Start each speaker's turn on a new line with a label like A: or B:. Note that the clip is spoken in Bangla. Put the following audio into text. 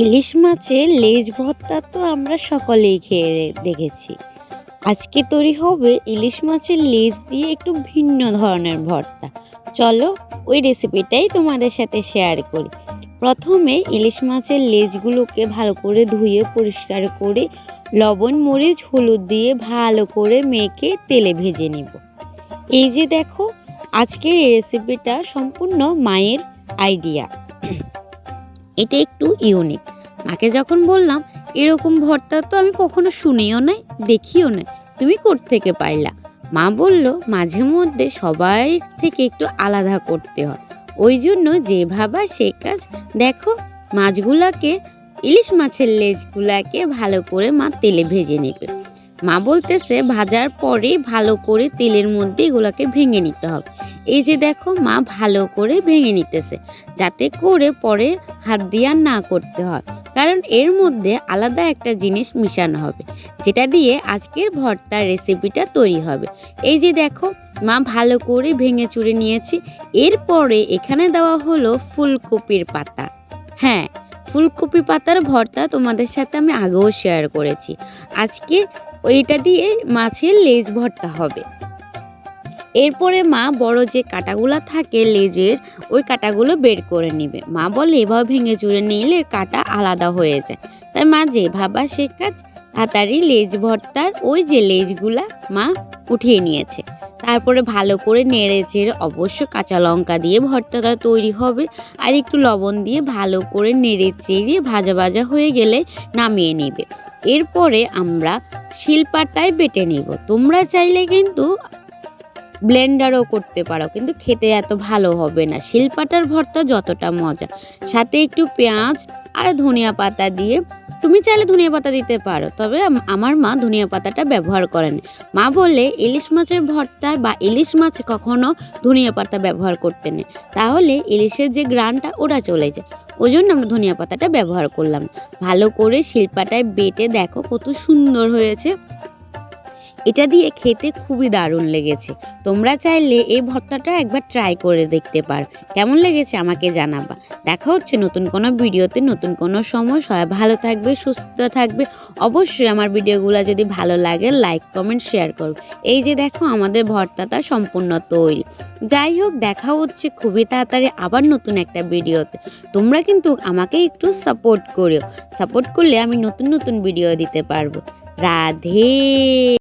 A: ইলিশ মাছের লেজ ভর্তা তো আমরা সকলেই খেয়ে দেখেছি। আজকে তৈরি হবে ইলিশ মাছের লেজ দিয়ে একটু ভিন্ন ধরনের ভর্তা। চলো ওই রেসিপিটাই তোমাদের সাথে শেয়ার করি। প্রথমে ইলিশ মাছের লেজগুলোকে ভালো করে ধুয়ে পরিষ্কার করে লবণ, মরিচ, হলুদ দিয়ে ভালো করে মেখে তেলে ভেজে নিব। এই যে দেখো, আজকের এই রেসিপিটা সম্পূর্ণ মায়ের আইডিয়া এটা একটু ইউনিক মাকে যখন বললাম, এরকম ভর্তা তো আমি কখনো শুনিও নাই, দেখিও নাই, তুমি থেকে পাইলা? মা বলল, মাঝে মধ্যে সবাই থেকে একটু আলাদা করতে হয়। ওই জন্য যে ভাবা সে কাজ। দেখো, মাছগুলাকে, ইলিশ মাছের লেজগুলাকে ভালো করে মা তেলে ভেজে নেবে। মা বলতেছে, ভাজার পরে ভালো করে তেলের মধ্যে এগুলাকে ভেঙে নিতে হবে। এই যে দেখো, মা ভালো করে ভেঙে নিতেছে, যাতে করে পরে হাত দিয়ে না করতে হয়। কারণ এর মধ্যে আলাদা একটা জিনিস মিশানো হবে, যেটা দিয়ে আজকের ভর্তার রেসিপিটা তৈরি হবে। এই যে দেখো, মা ভালো করে ভেঙে চুড়ে নিয়েছি। এরপরে এখানে দেওয়া হলো ফুলকপির পাতা। হ্যাঁ ফুলকপি পাতার ভর্তা তোমাদের সাথে আমি আগেও শেয়ার করেছি। আজকে ওইটা দিয়ে মাছের লেজ ভর্তা হবে। এরপরে মা বড় যে কাটাগুলো থাকে লেজের, ওই কাটাগুলো বের করে নিবে। মা বলে, এভাবে ভেঙে চুরে নিলে কাটা আলাদা হয়ে যায়। তাই মা যে ভাবা সে কাজ তাড়াতাড়ি লেজ ভর্তার ওই যে লেজগুলা মা উঠিয়ে নিয়েছে। তারপরে ভালো করে নেড়ে চেড়ে অবশ্য কাঁচা লঙ্কা দিয়ে ভর্তাটা তৈরি হবে। আর একটু লবণ দিয়ে ভালো করে নেড়ে চেড়ে ভাজা ভাজা হয়ে গেলে নামিয়ে নেবে। এরপরে আমরা শিলপাটায় বেটে নেব। তোমরা চাইলে কিন্তু ব্লেন্ডারও করতে পারো, কিন্তু খেতে এত ভালো হবে না। শিলপাটার ভর্তা যতটা মজা। সাথে একটু পেঁয়াজ আর ধনিয়া পাতা দিয়ে, তুমি চাইলে ধনিয়া পাতা দিতে পারো, তবে আমার মা ধনিয়া পাতাটা ব্যবহার করেন মা বলে ইলিশ মাছের ভর্তায় বা ইলিশ মাছ কখনো ধনিয়া পাতা ব্যবহার করতে নেই তাহলে ইলিশের যে গ্রানটা, ওটা চলে যায়। ওই জন্য আমরা ধনিয়া পাতাটা ব্যবহার করলাম। ভালো করে শিলপাটায় বেটে দেখো কত সুন্দর হয়েছে। এটা দিয়ে খেতে খুবই দারুণ লেগেছে। তোমরা চাইলে এই ভর্তাটা একবার ট্রাই করে দেখতে পারো। কেমন লেগেছে আমাকে জানাবা। দেখা হচ্ছে নতুন কোনো ভিডিওতে, নতুন কোনো সময়। সবাই ভালো থাকবে, সুস্থ থাকবে। অবশ্যই আমার ভিডিওগুলো যদি ভালো লাগে লাইক কমেন্ট শেয়ার করবে এই যে দেখো আমাদের ভর্তাটা সম্পূর্ণ তৈরি। যাই হোক, দেখা হচ্ছে খুবই তাড়াতাড়ি আবার নতুন একটা ভিডিওতে। তোমরা কিন্তু আমাকে একটু সাপোর্ট করিও। সাপোর্ট করলে আমি নতুন নতুন ভিডিও দিতে পারব। রাধে!